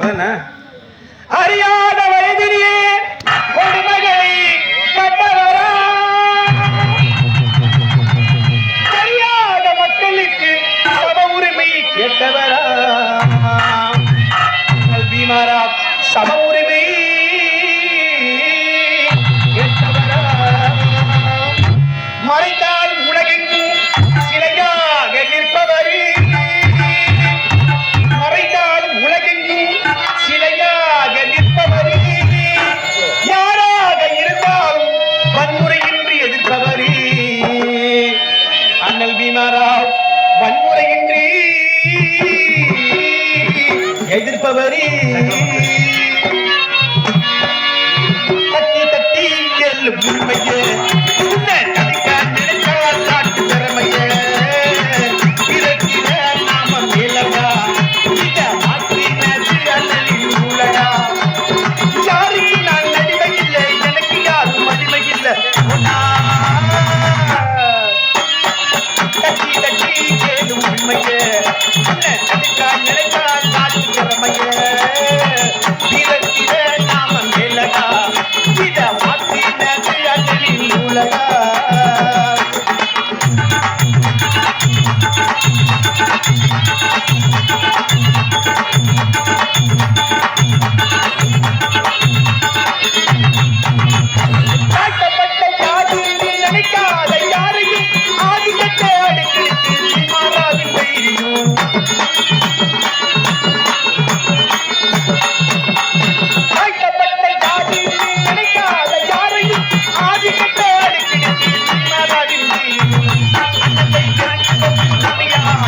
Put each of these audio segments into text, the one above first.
அதானே அறியாத வயதிலே கொடுமகளை கண்டவரா? தெரியாத மக்களுக்கு சம உரிமை கேட்டவரா? பீமாரா சம உரிமை தருபவரே தட்டி தட்டி எல் உண்மையே. உண்மையே.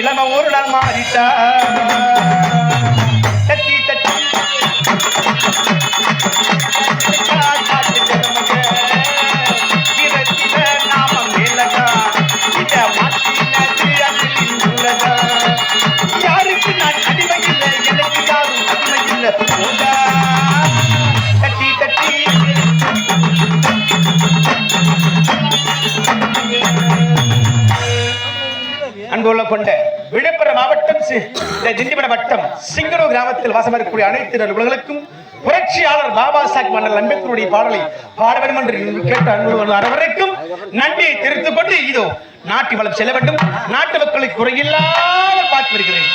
இளம ஊருடன் மாறிட்டார். அன்புள்ள கொண்ட விழுப்புரம் மாவட்டம் திண்டிவனம் வட்டம் சிங்கனூர் கிராமத்தில் வாசம் இருக்கக்கூடிய அனைத்து நண்பர்களுக்கும் புரட்சியாளர் பாபா சாஹிப் மன்னர் அம்பேத்கருடைய பாடலை பாட வேண்டும் என்று கேட்ட அன்பு அனைவருக்கும் நன்றியை தெரிவித்துக் கொண்டு இதோ நாட்டு வளம் செல்ல வேண்டும். நாட்டு மக்களை குறையில்லாத பார்த்து வருகிறேன்.